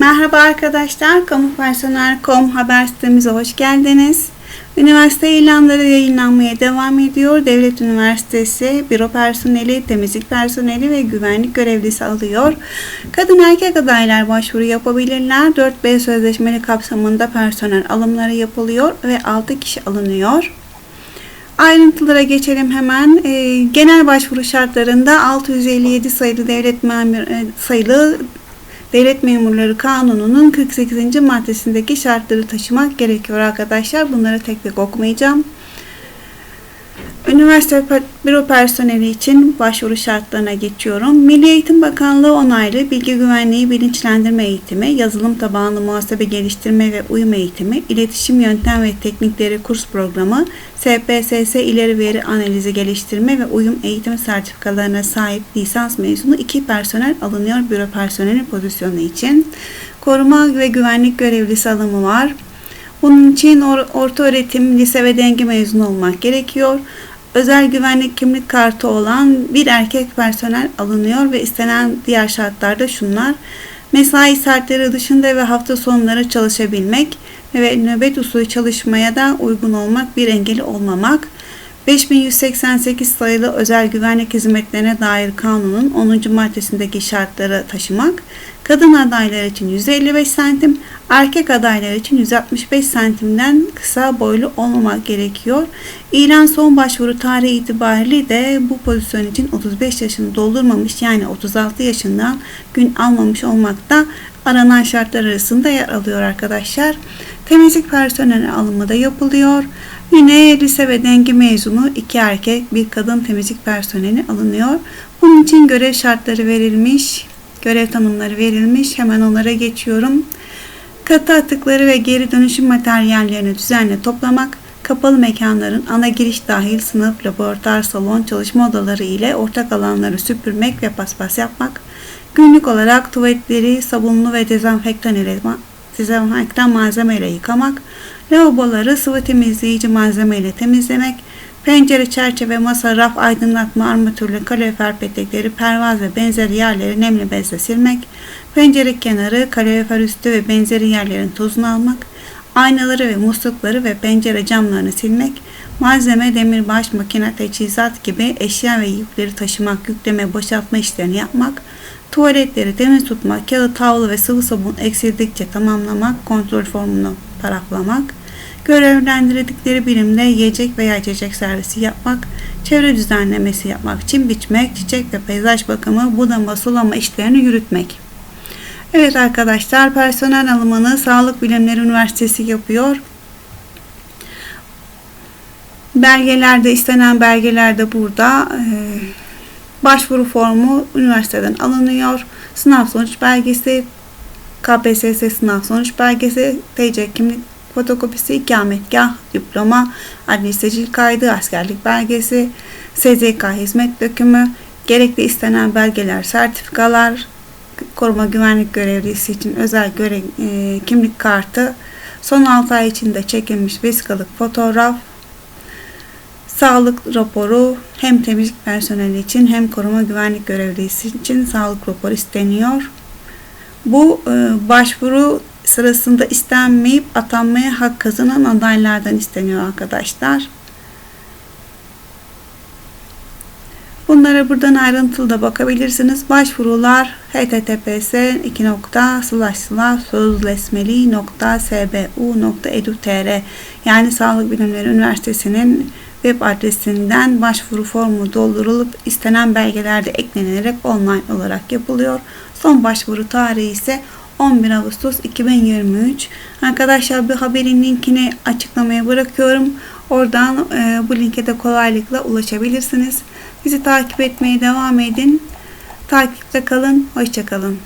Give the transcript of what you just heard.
Merhaba arkadaşlar, kamupersonel.com haber sitemize hoş geldiniz. Üniversite ilanları yayınlanmaya devam ediyor. Devlet Üniversitesi büro personeli, temizlik personeli ve güvenlik görevlisi alıyor. Kadın erkek adaylar başvuru yapabilirler. 4B sözleşmeli kapsamında personel alımları yapılıyor ve 6 kişi alınıyor. Ayrıntılara geçelim hemen. E, genel başvuru şartlarında 657 sayılı devlet memur e, sayılı Devlet Memurları Kanunu'nun 48. maddesindeki şartları taşımak gerekiyor arkadaşlar. Bunları tek tek okumayacağım. Üniversite büro personeli için başvuru şartlarına geçiyorum. Milli Eğitim Bakanlığı onaylı bilgi güvenliği bilinçlendirme eğitimi, yazılım tabanlı muhasebe geliştirme ve uyum eğitimi, iletişim yöntem ve teknikleri kurs programı, SPSS ileri veri analizi geliştirme ve uyum eğitim sertifikalarına sahip lisans mezunu iki personel alınıyor büro personeli pozisyonu için. Koruma ve güvenlik görevlisi alımı var. Bunun için or orta öğretim, lise ve denge mezunu olmak gerekiyor. Özel güvenlik kimlik kartı olan bir erkek personel alınıyor ve istenen diğer şartlar da şunlar. Mesai saatleri dışında ve hafta sonları çalışabilmek ve nöbet usulü çalışmaya da uygun olmak, bir engeli olmamak. 5188 sayılı özel güvenlik hizmetlerine dair kanunun 10. maddesindeki şartları taşımak, kadın adaylar için 155 santim, erkek adaylar için 165 santimden kısa boylu olmamak gerekiyor. İlan son başvuru tarihi itibariyle de bu pozisyon için 35 yaşını doldurmamış yani 36 yaşından gün almamış olmakta aranan şartlar arasında yer alıyor arkadaşlar. Temizlik personeli alımı da yapılıyor. Yine lise ve denge mezunu iki erkek bir kadın temizlik personeli alınıyor. Bunun için görev şartları verilmiş, görev tanımları verilmiş. Hemen onlara geçiyorum. Katı atıkları ve geri dönüşüm materyallerini düzenli toplamak, kapalı mekanların ana giriş dahil sınıf, laboratuvar, salon, çalışma odaları ile ortak alanları süpürmek ve paspas yapmak, günlük olarak tuvaletleri sabunlu ve dezenfektan dezenfektan malzeme ile yıkamak, lavaboları sıvı temizleyici malzeme ile temizlemek, pencere, çerçeve, masa, raf, aydınlatma, armatürlü, kalorifer petekleri, pervaz ve benzeri yerleri nemli bezle silmek, pencere kenarı, kalorifer üstü ve benzeri yerlerin tozunu almak, aynaları ve muslukları ve pencere camlarını silmek, malzeme, demirbaş, makine, teçhizat gibi eşya ve yükleri taşımak, yükleme, boşaltma işlerini yapmak, tuvaletleri temiz tutmak, kağıt, tavlı ve sıvı sabun eksildikçe tamamlamak, kontrol formunu paraflamak, görevlendirdikleri birimde yiyecek veya içecek servisi yapmak, çevre düzenlemesi yapmak, çim biçmek, çiçek ve peyzaj bakımı, budama, sulama işlerini yürütmek. Evet arkadaşlar personel alımını Sağlık Bilimleri Üniversitesi yapıyor. Belgelerde istenen belgeler de burada. Ee, başvuru formu üniversiteden alınıyor. Sınav sonuç belgesi, KPSS sınav sonuç belgesi, TC kimlik fotokopisi, ikametgah, diploma, adli sicil kaydı, askerlik belgesi, SZK hizmet dökümü, gerekli istenen belgeler, sertifikalar, koruma güvenlik görevlisi için özel görev, e, kimlik kartı, son 6 ay içinde çekilmiş vesikalık fotoğraf, sağlık raporu hem temizlik personeli için hem koruma güvenlik görevlisi için sağlık raporu isteniyor. Bu e, başvuru sırasında istenmeyip atanmaya hak kazanan adaylardan isteniyor arkadaşlar. Bunlara buradan ayrıntılı da bakabilirsiniz. Başvurular https sözleşmeli.sbu.edu.tr yani Sağlık Bilimleri Üniversitesi'nin web adresinden başvuru formu doldurulup istenen belgeler de eklenerek online olarak yapılıyor. Son başvuru tarihi ise 11 Ağustos 2023. Arkadaşlar bu haberin linkini açıklamaya bırakıyorum. Oradan e, bu linke de kolaylıkla ulaşabilirsiniz. Bizi takip etmeye devam edin. Takipte kalın. Hoşçakalın.